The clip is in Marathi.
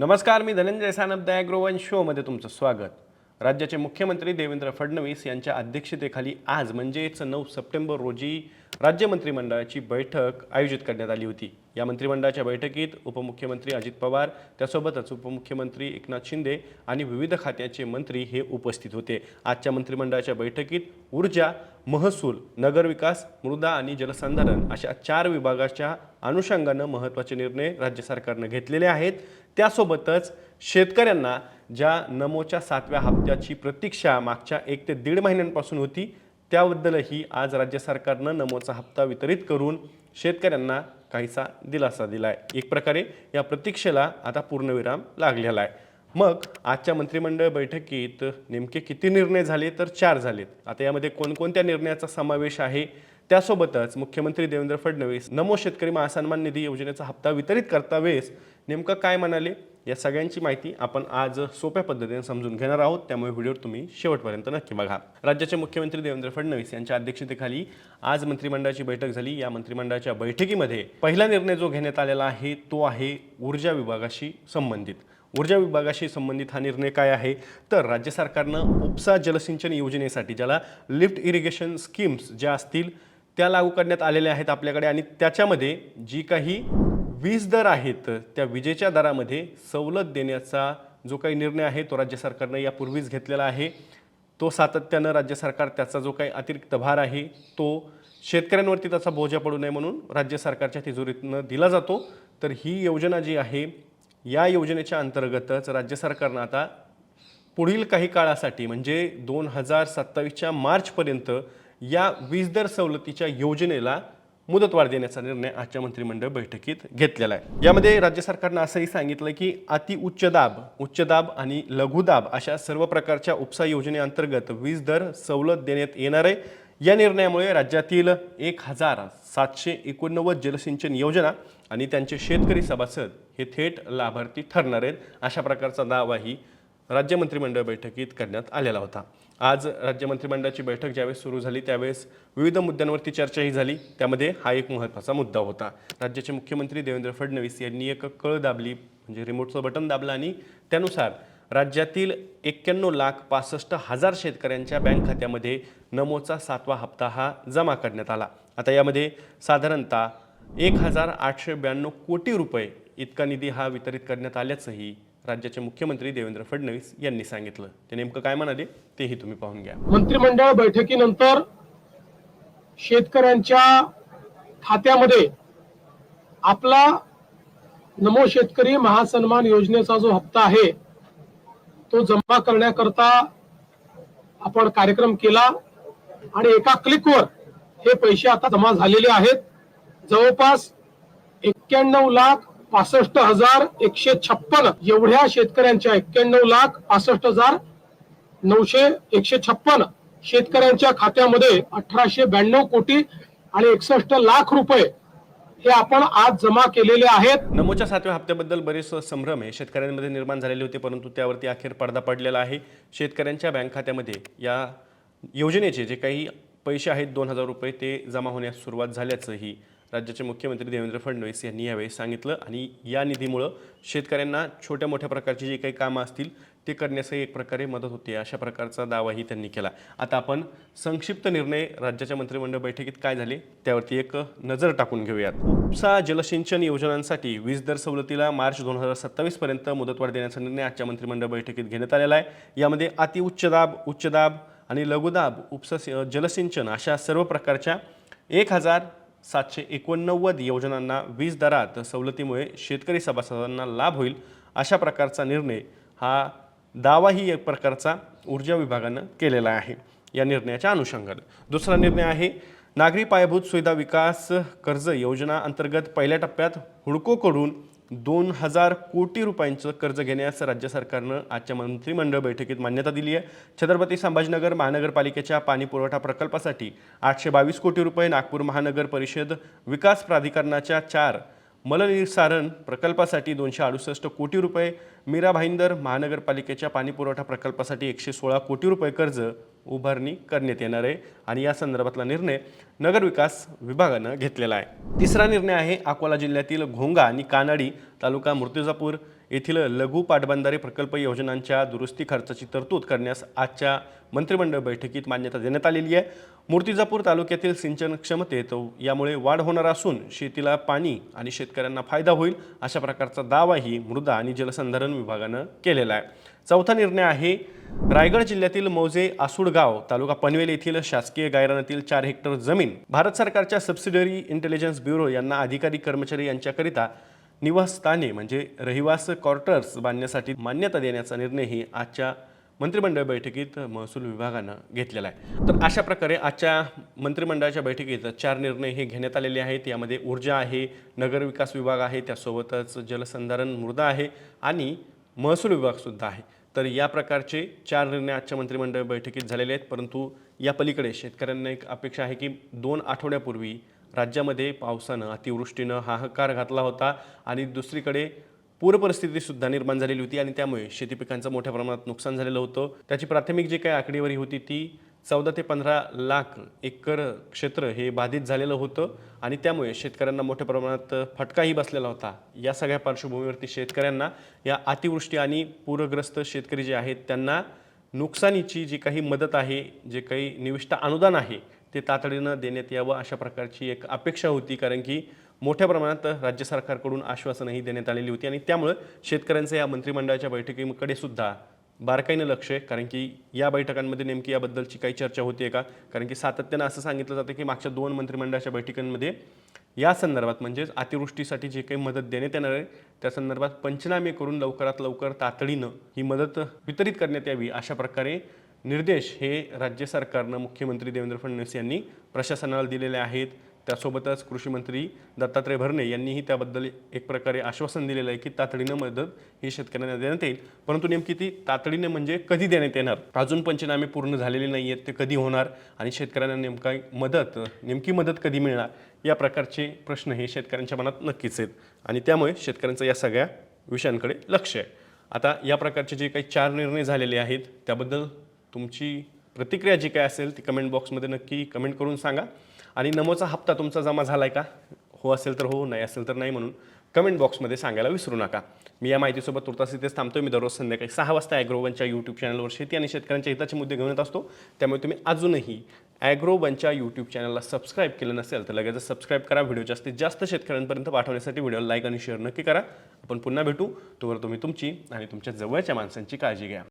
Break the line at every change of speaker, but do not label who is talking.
नमस्कार मी धनंजय सानप दयाग्रोवन शोमध्ये तुमचं स्वागत राज्याचे मुख्यमंत्री देवेंद्र फडणवीस यांच्या अध्यक्षतेखाली आज म्हणजेच नऊ सप्टेंबर रोजी राज्य मंत्रिमंडळाची बैठक आयोजित करण्यात आली होती या मंत्रिमंडळाच्या बैठकीत उपमुख्यमंत्री अजित पवार त्यासोबतच उपमुख्यमंत्री एकनाथ शिंदे आणि विविध खात्याचे मंत्री हे उपस्थित होते आजच्या मंत्रिमंडळाच्या बैठकीत ऊर्जा महसूल नगरविकास मृदा आणि जलसंधारण अशा चार विभागाच्या अनुषंगानं महत्त्वाचे निर्णय राज्य सरकारनं घेतलेले आहेत त्यासोबतच शेतकऱ्यांना ज्या नमोच्या सातव्या हप्त्याची प्रतीक्षा मागच्या एक ते दीड महिन्यांपासून होती त्याबद्दलही आज राज्य सरकारनं नमोचा हप्ता वितरित करून शेतकऱ्यांना काहीसा दिलासा दिला आहे एक प्रकारे या प्रतीक्षेला आता पूर्णविराम लागलेला आहे मग आजच्या मंत्रिमंडळ बैठकीत नेमके किती निर्णय झाले तर चार झालेत आता यामध्ये कोणकोणत्या निर्णयाचा समावेश आहे त्यासोबतच मुख्यमंत्री देवेंद्र फडणवीस नमो शेतकरी महासन्मान निधी योजनेचा हप्ता वितरित करतावेस नेमकं काय म्हणाले या सगळ्यांची माहिती आपण आज सोप्या पद्धतीने समजून घेणार आहोत त्यामुळे व्हिडिओ तुम्ही शेवटपर्यंत नक्की बघा राज्याचे मुख्यमंत्री देवेंद्र फडणवीस यांच्या अध्यक्षतेखाली आज मंत्रिमंडळाची बैठक झाली या मंत्रिमंडळाच्या बैठकीमध्ये पहिला निर्णय जो घेण्यात आलेला आहे तो आहे ऊर्जा विभागाशी संबंधित ऊर्जा विभागाशी संबंधित हा निर्णय काय आहे तर राज्य सरकारनं उपसा जलसिंचन योजनेसाठी ज्याला लिफ्ट इरिगेशन स्कीम्स ज्या असतील त्या लागू करण्यात आलेल्या आहेत आपल्याकडे आणि त्याच्यामध्ये जी काही वीज दर आहेत त्या विजेच्या दरामध्ये सवलत देण्याचा जो काही निर्णय आहे तो राज्य सरकारनं यापूर्वीच घेतलेला आहे तो सातत्यानं राज्य सरकार त्याचा जो काही अतिरिक्त भार आहे तो शेतकऱ्यांवरती त्याचा बोजा पडू नये म्हणून राज्य सरकारच्या तिजोरीतनं दिला जातो तर ही योजना जी आहे या योजनेच्या अंतर्गतच राज्य सरकारनं आता पुढील काही काळासाठी म्हणजे दोन हजार सत्तावीसच्या मार्चपर्यंत या वीज दर सवलतीच्या योजनेला मुदतवाढ देण्याचा निर्णय आजच्या मंत्रिमंडळ बैठकीत घेतलेला आहे यामध्ये राज्य सरकारनं असंही सांगितलं की अति उच्च दाब उच्च दाब आणि लघुदाब अशा सर्व प्रकारच्या उपसा योजनेअंतर्गत वीज दर सवलत देण्यात येणार आहे या निर्णयामुळे राज्यातील एक हजार सातशे एकोणनव्वद जलसिंचन योजना आणि त्यांचे शेतकरी सभासद हे थेट लाभार्थी ठरणार आहेत अशा प्रकारचा दावाही राज्य मंत्रिमंडळ बैठकीत करण्यात आलेला होता आज राज्य मंत्रिमंडळाची बैठक ज्यावेळेस सुरू झाली त्यावेळेस विविध मुद्द्यांवरती चर्चाही झाली त्यामध्ये हा एक महत्त्वाचा मुद्दा होता राज्याचे मुख्यमंत्री देवेंद्र फडणवीस यांनी एक कळ दाबली म्हणजे रिमोटचं बटन दाबलं आणि त्यानुसार राज्यातील एक्क्याण्णव लाख पासष्ट हजार शेतकऱ्यांच्या बँक खात्यामध्ये नमोचा सातवा हप्ता हा जमा करण्यात आला आता यामध्ये साधारणतः एक हजार आठशे ब्याण्णव कोटी रुपये इतका निधी हा वितरित करण्यात आल्याचंही राज्याचे मुख्यमंत्री देवेंद्र फडणवीस यांनी सांगितलं ते नेमकं काय म्हणाले तेही तुम्ही पाहून घ्या
मंत्रिमंडळ बैठकीनंतर शेतकऱ्यांच्या खात्यामध्ये आपला नमो शेतकरी महासन्मान योजनेचा जो हप्ता आहे तो जमा करण्याकरता आपण कार्यक्रम केला आणि एका क्लिकवर हे पैसे आता जमा झालेले आहेत जवळपास एक्क्याण्णव लाख पासष्ट हजार एकशे छप्पन एवढ्या शेतकऱ्यांच्या एक्क्याण्णव लाख पासष्ट हजार नऊशे एकशे छप्पन शेतकऱ्यांच्या खात्यामध्ये अठराशे ब्याण्णव कोटी आणि एकसष्ट लाख रुपये हे आपण आज जमा केलेले आहेत
नमोच्या सातव्या हप्त्याबद्दल बरेच संभ्रम हे शेतकऱ्यांमध्ये निर्माण झालेले होते परंतु त्यावरती अखेर पडदा पडलेला आहे शेतकऱ्यांच्या बँक खात्यामध्ये या योजनेचे जे काही पैसे आहेत दोन हजार रुपये ते जमा होण्यास सुरुवात झाल्याचंही राज्याचे मुख्यमंत्री देवेंद्र फडणवीस यांनी यावेळी सांगितलं आणि या निधीमुळं शेतकऱ्यांना छोट्या मोठ्या प्रकारची जी काही कामं असतील ते करण्यासही एक प्रकारे मदत होते अशा प्रकारचा दावाही त्यांनी केला आता आपण संक्षिप्त निर्णय राज्याच्या मंत्रिमंडळ बैठकीत काय झाले त्यावरती एक नजर टाकून घेऊयात उपसा जलसिंचन योजनांसाठी वीज दर सवलतीला मार्च दोन हजार सत्तावीसपर्यंत मुदतवाढ देण्याचा निर्णय आजच्या मंत्रिमंडळ बैठकीत घेण्यात आलेला आहे यामध्ये अतिउच्च दाब उच्च दाब आणि लघुदाब उपसा जलसिंचन अशा सर्व प्रकारच्या एक हजार सातशे एकोणनव्वद योजनांना वीज दरात सवलतीमुळे शेतकरी सभासदांना लाभ होईल अशा प्रकारचा निर्णय हा दावाही एक प्रकारचा ऊर्जा विभागानं केलेला आहे या निर्णयाच्या अनुषंगानं दुसरा निर्णय आहे नागरी पायाभूत सुविधा विकास कर्ज योजना अंतर्गत पहिल्या टप्प्यात हुडकोकडून दोन हजार कोटी रुपयांचं कर्ज घेण्यास राज्य सरकारनं आजच्या मंत्रिमंडळ बैठकीत मान्यता दिली आहे छत्रपती संभाजीनगर महानगरपालिकेच्या पाणी पुरवठा प्रकल्पासाठी आठशे बावीस कोटी रुपये नागपूर महानगर परिषद विकास प्राधिकरणाच्या चार मलनिसारण प्रकल्पासाठी दोनशे अडुसष्ट कोटी रुपये मीरा भाईंदर महानगरपालिकेच्या पाणी पुरवठा प्रकल्पासाठी एकशे सोळा कोटी रुपये कर्ज उभारणी करण्यात येणार आहे आणि या संदर्भातला निर्णय नगरविकास विभागानं घेतलेला आहे तिसरा निर्णय आहे अकोला जिल्ह्यातील घोंगा आणि कानाडी तालुका मूर्तिजापूर येथील लघु पाटबंधारे प्रकल्प योजनांच्या दुरुस्ती खर्चाची तरतूद करण्यास आजच्या मंत्रिमंडळ बैठकीत मान्यता देण्यात आलेली आहे मूर्तिजापूर तालुक्यातील सिंचन क्षमतेत यामुळे वाढ होणार असून शेतीला पाणी आणि शेतकऱ्यांना फायदा होईल अशा प्रकारचा दावाही मृदा आणि जलसंधारण विभागानं केलेला आहे चौथा निर्णय आहे रायगड जिल्ह्यातील मौजे आसुडगाव तालुका पनवेल येथील शासकीय गायरानातील चार हेक्टर जमीन भारत सरकारच्या सबसिडरी इंटेलिजन्स ब्युरो यांना अधिकारी कर्मचारी यांच्याकरिता निवासस्थाने म्हणजे रहिवास क्वार्टर्स बांधण्यासाठी मान्यता देण्याचा निर्णयही आजच्या मंत्रिमंडळ बैठकीत महसूल विभागानं घेतलेला आहे तर अशा प्रकारे आजच्या मंत्रिमंडळाच्या बैठकीत चार निर्णय हे घेण्यात आलेले आहेत यामध्ये ऊर्जा आहे नगरविकास विभाग आहे त्यासोबतच जलसंधारण मृदा आहे आणि महसूल विभागसुद्धा आहे तर या प्रकारचे चार निर्णय आजच्या मंत्रिमंडळ बैठकीत झालेले आहेत परंतु या पलीकडे शेतकऱ्यांना एक अपेक्षा आहे की दोन आठवड्यापूर्वी राज्यामध्ये पावसानं अतिवृष्टीनं हाहाकार घातला होता आणि दुसरीकडे पूरपरिस्थितीसुद्धा निर्माण झालेली होती आणि त्यामुळे शेती पिकांचं मोठ्या प्रमाणात नुकसान झालेलं होतं त्याची प्राथमिक जी काही आकडेवारी होती ती चौदा ते पंधरा लाख एकर क्षेत्र हे बाधित झालेलं होतं आणि त्यामुळे शेतकऱ्यांना मोठ्या प्रमाणात फटकाही बसलेला होता या सगळ्या पार्श्वभूमीवरती शेतकऱ्यांना या अतिवृष्टी आणि पूरग्रस्त शेतकरी जे आहेत त्यांना नुकसानीची जी काही मदत आहे जे काही निविष्ट अनुदान आहे ते तातडीनं देण्यात यावं अशा प्रकारची एक अपेक्षा होती कारण की मोठ्या प्रमाणात राज्य सरकारकडून आश्वासनंही देण्यात आलेली होती आणि त्यामुळं शेतकऱ्यांचं या मंत्रिमंडळाच्या बैठकीकडे सुद्धा बारकाईनं लक्ष आहे कारण की या बैठकांमध्ये नेमकी याबद्दलची काही चर्चा होते का कारण की सातत्यानं असं सांगितलं जातं की मागच्या दोन मंत्रिमंडळाच्या बैठकांमध्ये या संदर्भात म्हणजेच अतिवृष्टीसाठी जे काही मदत देण्यात येणार आहे त्या संदर्भात पंचनामे करून लवकरात लवकर तातडीनं ही मदत वितरित करण्यात यावी अशा प्रकारे निर्देश हे राज्य सरकारनं मुख्यमंत्री देवेंद्र फडणवीस यांनी प्रशासनाला दिलेले आहेत त्यासोबतच कृषीमंत्री दत्तात्रय भरणे यांनीही त्याबद्दल एक प्रकारे आश्वासन दिलेलं आहे की तातडीनं मदत ही शेतकऱ्यांना देण्यात येईल परंतु नेमकी ती तातडीने म्हणजे कधी देण्यात येणार अजून पंचनामे पूर्ण झालेले नाही आहेत ते कधी होणार आणि शेतकऱ्यांना नेमका मदत नेमकी मदत कधी मिळणार या प्रकारचे प्रश्न हे शेतकऱ्यांच्या मनात नक्कीच आहेत आणि त्यामुळे शेतकऱ्यांचं या सगळ्या विषयांकडे लक्ष आहे आता या प्रकारचे जे काही चार निर्णय झालेले आहेत त्याबद्दल तुमची प्रतिक्रिया जी काय असेल ती कमेंट बॉक्समध्ये नक्की कमेंट करून सांगा आणि नमोचा हप्ता तुमचा जमा झाला आहे का हो असेल तर हो नाही असेल तर नाही म्हणून कमेंट बॉक्समध्ये सांगायला विसरू नका मी या माहितीसोबत तुर्तास इथेच थांबतो मी दररोज संध्याकाळी सहा वाजता ॲग्रोवनच्या यूट्यूब चॅनलवर शेती आणि शेतकऱ्यांच्या हिताचे मुद्दे घेऊन असतो त्यामुळे तुम्ही अजूनही ॲग्रोवनच्या यूट्यूब चॅनलला सबस्क्राईब केलं नसेल तर लगेच सबस्क्राईब करा व्हिडिओ जास्तीत जास्त शेतकऱ्यांपर्यंत पाठवण्यासाठी व्हिडिओला लाईक आणि शेअर नक्की करा आपण पुन्हा भेटू तोवर तुम्ही तुमची आणि तुमच्या जवळच्या माणसांची काळजी घ्या